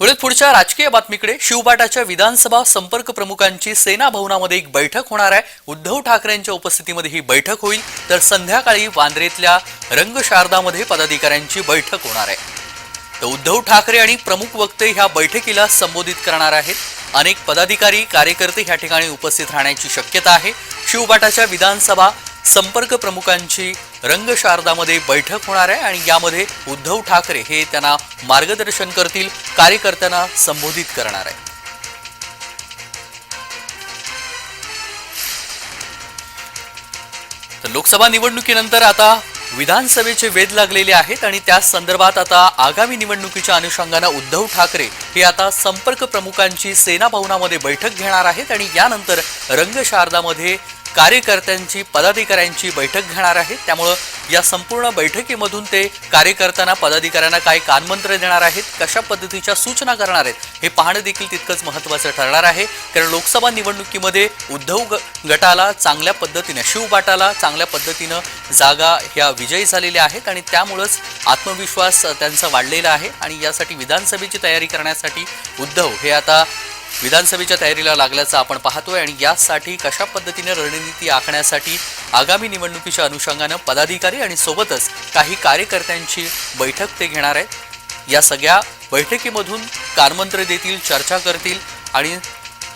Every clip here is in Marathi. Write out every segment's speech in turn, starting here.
वळत पुढच्या राजकीय बातमीकडे शिवबाटाच्या विधानसभा संपर्क प्रमुखांची सेना भवनामध्ये एक बैठक होणार आहे. उद्धव ठाकरेंच्या उपस्थितीमध्ये ही बैठक होईल. तर संध्याकाळी वांद्रेतल्या रंगशारदामध्ये पदाधिकाऱ्यांची बैठक होणार आहे. तर उद्धव ठाकरे आणि प्रमुख वक्ते ह्या बैठकीला संबोधित करणार आहेत. अनेक पदाधिकारी कार्यकर्ते ह्या ठिकाणी उपस्थित राहण्याची शक्यता आहे. शिवबाटाच्या विधानसभा संपर्क प्रमुखांची रंगशारदामध्ये बैठक होणार आहे आणि यामध्ये उद्धव ठाकरे हे त्यांना मार्गदर्शन करतील कार्यकर्त्यांना संबोधित करणार आहे. तर लोकसभा निवडणुकीनंतर आता विधानसभेचे वेध लागलेले आहेत आणि त्या संदर्भात आता आगामी निवडणुकीच्या अनुषंगानं उद्धव ठाकरे हे आता संपर्क प्रमुखांची सेना भवनामध्ये बैठक घेणार आहेत आणि यानंतर रंगशारदामध्ये कार्यकर्त्यांची पदाधिकाऱ्यांची बैठक घेणार आहेत त्यामुळं या संपूर्ण बैठकीमधून ते कार्यकर्त्यांना पदाधिकाऱ्यांना काय कानमंत्र देणार आहेत कशा पद्धतीच्या सूचना करणार आहेत हे पाहणं देखील तितकंच महत्त्वाचं ठरणार आहे. कारण लोकसभा निवडणुकीमध्ये उद्धव ग- गटाला चांगल्या पद्धतीनं शिवबाटाला चांगल्या पद्धतीनं जागा ह्या विजयी झालेल्या आहेत आणि त्यामुळंच आत्मविश्वास त्यांचा वाढलेला आहे. आणि यासाठी विधानसभेची तयारी करण्यासाठी उद्धव हे आता विधानसभेच्या तयारीला लागल्याचं आपण पाहतोय आणि यासाठी कशा पद्धतीने रणनीती आखण्यासाठी आगामी निवडणुकीच्या अनुषंगानं पदाधिकारी आणि सोबतच काही कार्यकर्त्यांची बैठक ते घेणार आहेत. या सगळ्या बैठकीमधून कानमंत्र देतील चर्चा करतील आणि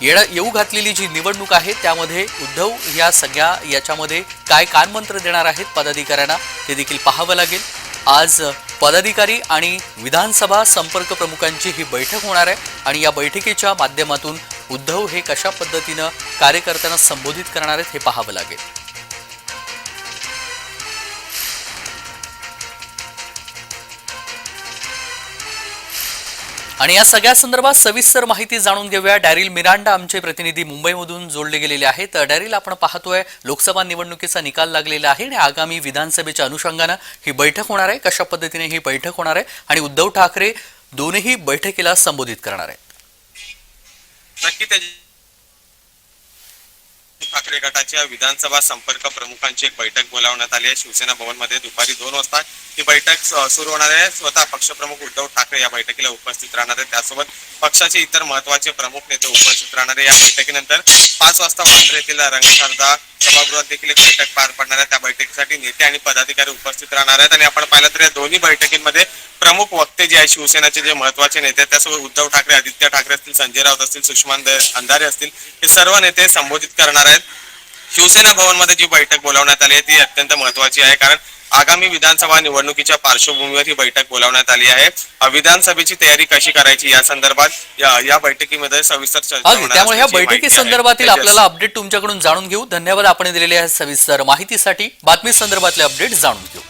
येणं येऊ घातलेली जी निवडणूक आहे त्यामध्ये उद्धव या सगळ्या याच्यामध्ये काय कानमंत्र देणार आहेत पदाधिकाऱ्यांना ते देखील पाहावं लागेल. आज पदाधिकारी आणि विधानसभा संपर्क प्रमुखांची ही बैठक होणार आहे आणि या बैठकीच्या माध्यमातून उद्धव हे कशा पद्धतीनं कार्यकर्त्यांना संबोधित करणार आहेत हे पाहावं लागेल. आणि या सगळ्या संदर्भात सविस्तर माहिती जाणून घेऊया. डॅरिल मिरांडा आमचे प्रतिनिधी मुंबईमधून जोडले गेलेले आहेत. डॅरिल आपण पाहतोय लोकसभा निवडणुकीचा निकाल लागलेला आहे आणि आगामी विधानसभेच्या अनुषंगानं ही बैठक होणार आहे. कशा पद्धतीने ही बैठक होणार आहे आणि उद्धव ठाकरे दोन्ही बैठकीला संबोधित करणार आहेत. नक्की ठाकरे गटाच्या विधानसभा संपर्क प्रमुखांची एक बैठक बोलावण्यात आली आहे. शिवसेना भवनमध्ये दुपारी दोन वाजता ही बैठक सुरू होणार आहे. स्वतः पक्षप्रमुख उद्धव ठाकरे या बैठकीला उपस्थित राहणार आहेत. त्यासोबत पक्षाचे इतर महत्त्वाचे प्रमुख नेते उपस्थित राहणार आहे या बैठकीनंतर पाच वाजता वांद्रे येथील रंगशारदा सभागृहात देखील एक बैठक पार पडणार आहे. त्या बैठकीसाठी नेते आणि पदाधिकारी उपस्थित राहणार आहेत. आणि आपण पाहिलं तर या दोन्ही बैठकींमध्ये प्रमुख वक्ते जे आहे शिवसेनेचे जे महत्त्वाचे नेते आहेत त्यासोबत उद्धव ठाकरे आदित्य ठाकरे असतील संजय राऊत असतील सुषमा अंधारे असतील हे सर्व नेते संबोधित करणार आहेत. शिवसेना भवनमध्ये जी बैठक बोलावण्यात आली आहे ती अत्यंत महत्वाची आहे. कारण आगामी विधानसभा निवडणुकीच्या पार्श्वभूमीवर ही बैठक बोलावण्यात आली आहे. विधानसभेची तयारी कशी करायची या संदर्भात या या बैठकीमध्ये सविस्तर चर्चा त्यामुळे ह्या बैठकी. संदर्भातील. आपल्याला अपडेट तुमच्याकडून जाणून घेऊ. धन्यवाद आपण दिलेल्या सविस्तर माहितीसाठी. बातमी संदर्भातले अपडेट जाणून घेऊ.